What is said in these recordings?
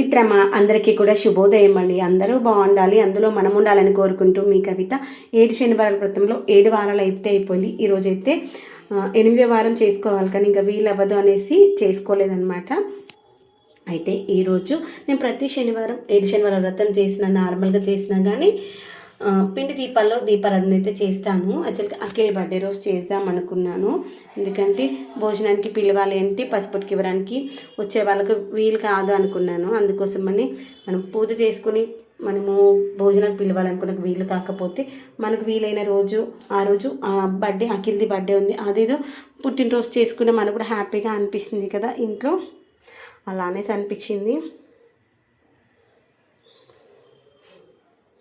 మిత్రమా అందరికీ కూడా శుభోదయం అండి. అందరూ బాగుండాలి. అందులో మనం ఉండాలని కోరుకుంటూ మీ కవిత ఏడు శనివారాల క్రితంలో ఏడు వారాలు అయితే అయిపోయింది. ఈరోజైతే ఎనిమిదో వారం చేసుకోవాలి కానీ ఇంకా వీలు అవ్వదు అనేసి చేసుకోలేదన్నమాట. అయితే ఈరోజు నేను ప్రతి శనివారం ఏడు శనివారం వ్రతం చేసిన నార్మల్గా చేసినా కానీ పిండి దీపాల్లో దీపారాధన అయితే చేస్తాను. యాక్చువల్గా అఖిల్ బర్త్డే రోజు చేద్దాం అనుకున్నాను. ఎందుకంటే భోజనానికి పిలవాలి అంటే పసుపుటికి ఇవ్వడానికి వచ్చే వాళ్ళకు వీలు కాదు అనుకున్నాను. అందుకోసమని మనం పూజ చేసుకుని మనము భోజనానికి పిలవాలనుకున్న వీలు కాకపోతే మనకు వీలైన రోజు ఆ రోజు ఆ బర్త్డే అఖిల్ది బర్త్డే ఉంది. అదేదో పుట్టినరోజు చేసుకున్న మనకు కూడా హ్యాపీగా అనిపిస్తుంది కదా ఇంట్లో. అలానే అనిపించింది.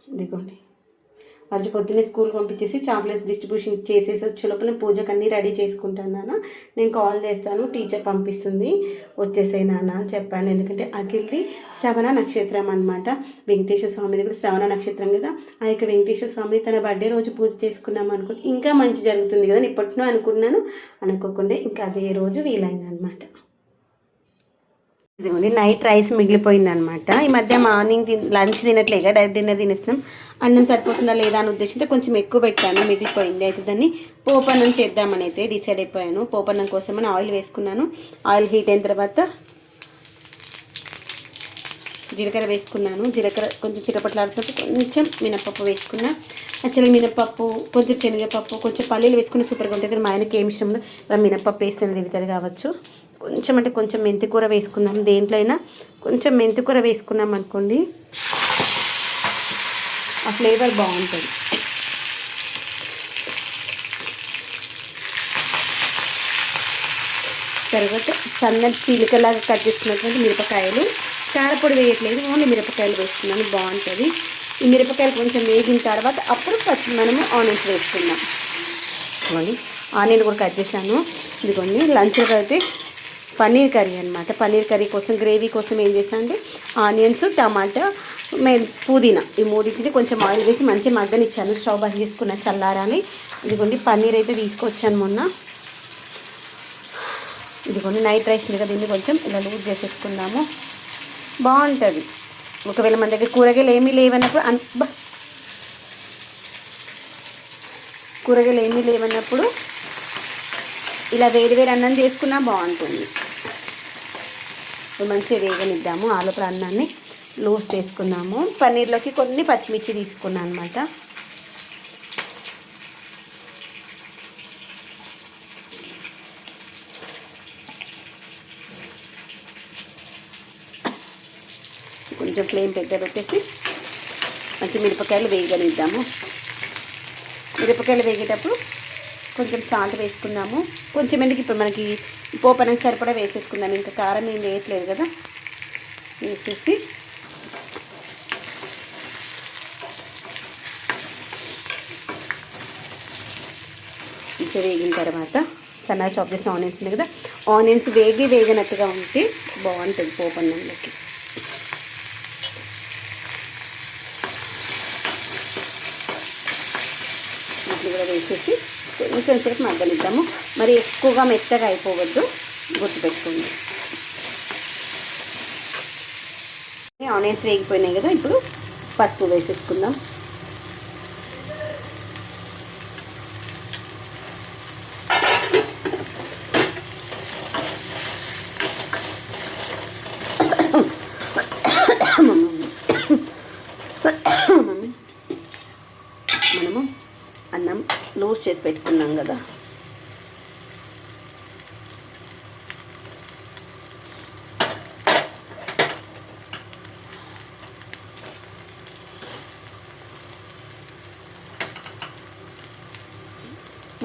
ఇదిగోండి. మరి పొద్దున్నే స్కూల్ పంపించేసి చాక్లెట్స్ డిస్ట్రిబ్యూషన్ చేసేసి వచ్చే లోపల పూజకు అన్నీ రెడీ చేసుకుంటాను నాన్న. నేను కాల్ చేస్తాను టీచర్ పంపిస్తుంది. వచ్చేసే నాన్న అని చెప్పాను. ఎందుకంటే అఖిల్ది శ్రవణ నక్షత్రం అనమాట వెంకటేశ్వర స్వామిది కూడా శ్రవణ నక్షత్రం కదా. ఆ యొక్క వెంకటేశ్వర స్వామిని తన బర్త్డే రోజు పూజ చేసుకున్నాం అనుకుంటే ఇంకా మంచి జరుగుతుంది కదా నేను అనుకున్నాను. అనుకోకుండా ఇంకా అదే రోజు వీలైందనమాట ఇదిగోండి నైట్ రైస్ మిగిలిపోయింది అనమాట ఈ మధ్య మార్నింగ్ తిన్ లంచ్ తినట్లేగా డైరెక్ట్ డిన్నర్ తినేస్తున్నాం. అన్నం సరిపోతుందా లేదా అని ఉద్దేశంతో కొంచెం ఎక్కువ పెట్టాను మిగిలిపోయింది. అయితే దాన్ని పోపన్నం చేద్దామని అయితే డిసైడ్ అయిపోయాను. పోపన్నం కోసమని ఆయిల్ వేసుకున్నాను. ఆయిల్ హీట్ అయిన తర్వాత జీలకర్ర వేసుకున్నాను. జీలకర్ర కొంచెం చిటపట్లాడుతుంటే కొంచెం మినపప్పు వేసుకున్నా. యాక్చువల్గా మినపప్పు కొంచెం శనగపప్పు కొంచెం పల్లీలు వేసుకుని సూపర్గా ఉంటుంది కానీ మా ఆయనకి ఏమి ఇష్టంలో మినపప్పు వేస్తే తిరుగుతుంది కావచ్చు. కొంచెం అంటే కొంచెం మెంతి కూర వేసుకుందాం దేంట్లో అయినా కొంచెం మెంతి కూర వేసుకున్నాం అనుకోండి. ఆ ఫ్లేవర్ బాగుంటుంది. తర్వాత సన్నటి చీలికలాగా కట్ చేసుకున్నటువంటి మిరపకాయలు. కారపొడి వేయట్లేదు ఓన్లీ మిరపకాయలు వేస్తున్నాను బాగుంటుంది. ఈ మిరపకాయలు కొంచెం వేగిన తర్వాత అప్పుడు ఫస్ట్ మనము ఆనియన్స్ వేసుకుందాం. ఆనియన్ కూడా కట్ చేశాను. ఇదిగోండి లంచ్ అయితే పన్నీర్ కర్రీ అనమాట పన్నీర్ కర్రీ కోసం గ్రేవీ కోసం ఏం చేసాను అంటే ఆనియన్స్ టమాటా మే పుదీనా ఈ మూడింటిని కొంచెం ఆయిల్ వేసి మంచి మగ్గనిచ్చాను. స్టవ్ బంద్ చేసుకున్న చల్లారని. ఇదిగోండి పన్నీర్ అయితే తీసుకొచ్చాను మొన్న. ఇదిగోండి నైట్ రైస్ ఉంది కదా దీన్ని కొంచెం ఇలా లూజ్ చేసేసుకుందాము. బాగుంటుంది. ఒకవేళ మన దగ్గర కూరగాయలు ఏమీ లేవన్నప్పుడు అన్ కూరగాయలు ఏమీ లేవన్నప్పుడు ఇలా వేడి వేడి అన్నం చేసుకున్నా బాగుంటుంది. మంచిగా వేగనిద్దాము. ఆలు అన్నాన్ని లూజ్ చేసుకున్నాము పన్నీర్లోకి కొన్ని పచ్చిమిర్చి తీసుకున్నాను అనమాట కొంచెం ఫ్లేమ్ పెద్ద పెట్టేసి మంచి మిరపకాయలు వేయగలిద్దాము మిరపకాయలు వేగేటప్పుడు కొంచెం సాల్ట్ వేసుకున్నాము కొంచెం ఎందుకు ఇప్పుడు మనకి పోపనకి సరిపడా వేసేసుకుందాం. ఇంకా కారం ఏం వేయట్లేదు కదా. వేసేసి ఇంకా వేగిన తర్వాత సన్నగా చాప్ చేసిన ఆనియన్స్ ఉంది కదా. ఆనియన్స్ వేగి వేగినట్టుగా ఉంటే బాగుంటుంది పోపన్నంలోకి ఇట్లా కూడా వేసేసి కొంచెం సేపు మగ్గనిద్దాము. మరి ఎక్కువగా మెత్తగా అయిపోవద్దు. గుర్తుపెట్టుకోండి. ఆనియన్స్ వేగిపోయినాయి కదా ఇప్పుడు పసుపు వేసేసుకుందాం మమ్మీ మనము అన్నం లూజ్ చేసి పెట్టుకున్నాం కదా.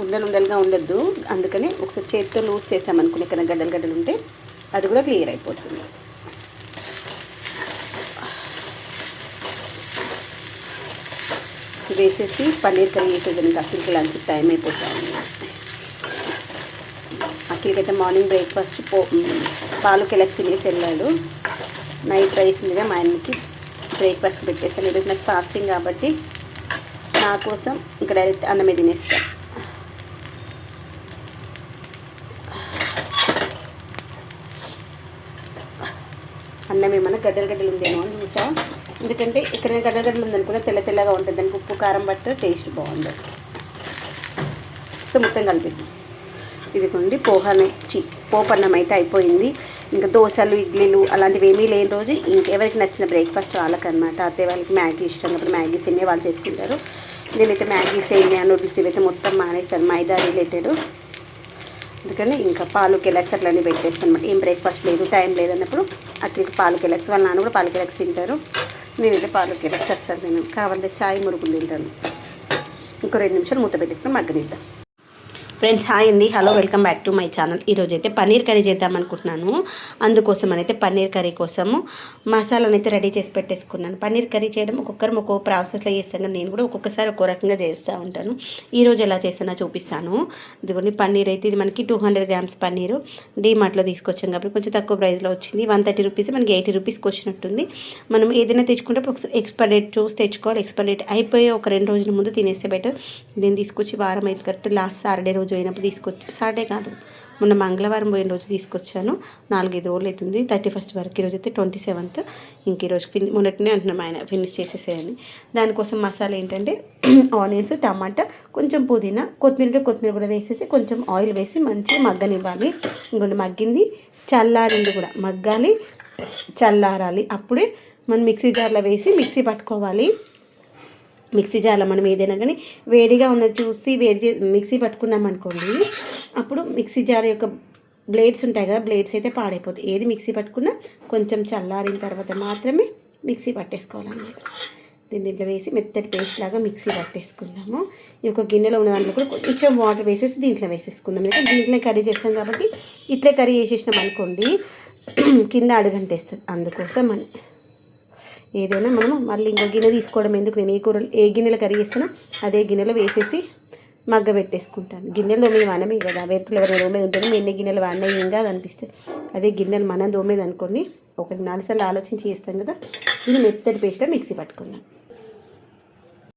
ఉండలు ఉండలుగా ఉండద్దు. అందుకని ఒకసారి చేతితో లూజ్ చేసామనుకుని ఇక్కడ గడ్డలు గడ్డలు ఉంటే అది కూడా క్లియర్ అయిపోతుంది. వేసేసి పన్నీర్ కర్రీ చేసేదానికి అఖిల్కి లంచ్ టైం అయిపోతుంది. అఖిల్కి అయితే మార్నింగ్ బ్రేక్ఫాస్ట్ పో పాలు కెలెక్ట్ తినేసి వెళ్ళాడు. నైట్ రైస్ ఉందిగా మా ఆయనకి బ్రేక్ఫాస్ట్ పెట్టేసాను ఈరోజు నాకు ఫాస్టింగ్ కాబట్టి నా కోసం ఇంకా డైరెక్ట్ అన్నమే తినేస్తాను అన్నం అన్నం ఏమన్నా గడ్డలు గడ్డలు ఉందేమో అని చూసా. ఎందుకంటే ఇక్కడ గడ్డగడ్డలు గడ్డలు ఉందనుకున్నా తెల్ల తెల్లగా ఉంటుంది. దానికి ఉప్పు కారం బట్టి టేస్ట్ బాగుంది. సో మొత్తం కలిపి ఇదిగోండి పోహాని చి పోపన్నం అయితే అయిపోయింది. ఇంకా దోశలు ఇడ్లీలు అలాంటివి ఏమీ లేని రోజు ఇంకెవరికి నచ్చిన బ్రేక్ఫాస్ట్ వాళ్ళకనమాట అత్తయ్య వాళ్ళకి మ్యాగీ ఇష్టం కాబట్టి మ్యాగీ సేమియా వాళ్ళు చేసుకుంటారు. నేనైతే మ్యాగీ సేమియా నూడిల్స్ ఇవైతే మొత్తం మానేశాను మైదా రిలేటెడ్. అందుకని ఇంకా పాలు కెలక్స్ అట్లనే పెట్టేస్తాను అనమాట ఏం బ్రేక్ఫాస్ట్ లేదు టైం లేదన్నప్పుడు అక్కడికి పాలు కెలక్స్ వాళ్ళ నాన్న కూడా పాలు కెలక్స్ తింటారు. నేనైతే పాలు కెలక్స్ చేస్తాను. నేను కావాలంటే చాయ్ మురుగులు తింటాను. ఇంకో రెండు నిమిషాలు మూత పెట్టేసుకొని మగ్గనిద్దాం. ఫ్రెండ్స్ హాయ్ అండి. Hello welcome back to my channel. ఈరోజు అయితే పన్నీర్ కర్రీ చేద్దాం అనుకుంటున్నాను అందుకోసం అయితే పన్నీర్ కర్రీ కోసము మసాలాను అయితే రెడీ చేసి పెట్టేసుకున్నాను. పన్నీర్ కర్రీ చేయడం ఒక్కొక్కరు ఒక్కొక్క ప్రాసెస్లో చేస్తాను నేను కూడా ఒక్కొక్కసారి ఒక్కో రకంగా చేస్తూ ఉంటాను. ఈరోజు ఎలా చేస్తానో చూపిస్తాను. ఇదిగోండి పన్నీర్ అయితే ఇది మనకి టూ హండ్రెడ్ గ్రామ్స్ పన్నీరు. డీమార్ట్లో తీసుకొచ్చాం కాబట్టి కొంచెం తక్కువ ప్రైస్లో వచ్చింది. వన్ థర్టీ రూపీస్ మనకి ఎయిటీ రూపీస్కి వచ్చినట్టుంది. మనం ఏదైనా తెచ్చుకుంటే ఒకసారి ఎక్స్పైర్ డేట్ చూసి తెచ్చుకోవాలి. ఎక్స్పైర్ డేట్ అయిపోయి ఒక రెండు రోజుల ముందు తినేస్తే బెటర్. నేను తీసుకొచ్చి వారం అయితే కరెక్ట్ లాస్ట్ సాటర్డే రోజు పోయినప్పుడు తీసుకొచ్చి సాటర్డే కాదు మొన్న మంగళవారం పోయిన రోజు తీసుకొచ్చాను. నాలుగైదు రోజులు అవుతుంది. థర్టీ ఫస్ట్ వరకు. ఈరోజు అయితే ట్వంటీ సెవెంత్. ఇంక ఈరోజు ఫిన్ మొన్నటినే అంటున్నాం ఆయన ఫినిష్ చేసేసేయని. దానికోసం మసాలా ఏంటంటే ఆనియన్స్ టమాటా కొంచెం పుదీనా కొత్తిమీర కొత్తిమీర కూడా వేసేసి కొంచెం ఆయిల్ వేసి మంచిగా మగ్గనివ్వాలి. ఇంకొంచెం మగ్గింది చల్లారింది కూడా. మగ్గాలి చల్లారాలి. అప్పుడే మనం మిక్సీ జార్లో వేసి మిక్సీ పట్టుకోవాలి. మిక్సీ జార్లో మనం ఏదైనా కానీ వేడిగా ఉన్నది చూసి వేడి చేసి మిక్సీ పట్టుకున్నాం అనుకోండి అప్పుడు మిక్సీ జార్ యొక్క బ్లేడ్స్ ఉంటాయి కదా బ్లేడ్స్ అయితే పాడైపోతాయి. ఏది మిక్సీ పట్టుకున్నా కొంచెం చల్లారిన తర్వాత మాత్రమే మిక్సీ పట్టేసుకోవాలన్నమాట. దీని దీంట్లో వేసి మెత్తటి పేస్ట్ లాగా మిక్సీ పట్టేసుకుందాము. ఈ యొక్క గిన్నెలో ఉన్న దాంట్లో కూడా కొంచెం వాటర్ వేసేసి దీంట్లో వేసేసుకుందాం. అయితే దీంట్లో కర్రీ చేస్తాం కాబట్టి ఇట్లే కర్రీ చేసేసినాం అనుకోండి కింద అడుగంటేస్తుంది. అందుకోసం అని. ఏదైనా మనము మళ్ళీ ఇంకో గిన్నె తీసుకోవడం ఎందుకు నేను ఏ కూర ఏ గిన్నెలో కర్రీ చేస్తున్నా అదే గిన్నెలో వేసేసి మగ్గ పెట్టేసుకుంటాను. గిన్నెలు మేము వనమే కదా వేరే ఎవరైనా దోమేది ఉంటుంది మేము ఎన్ని గిన్నెలు వాడినా ఏం కాదు అనిపిస్తే అదే గిన్నెలు మనం దోమేది అనుకోండి ఒకటి నాలుగు సార్లు ఆలోచించి చేస్తాం కదా ఇది మెత్తటి పేస్ట్ మిక్సీ పట్టుకున్నాను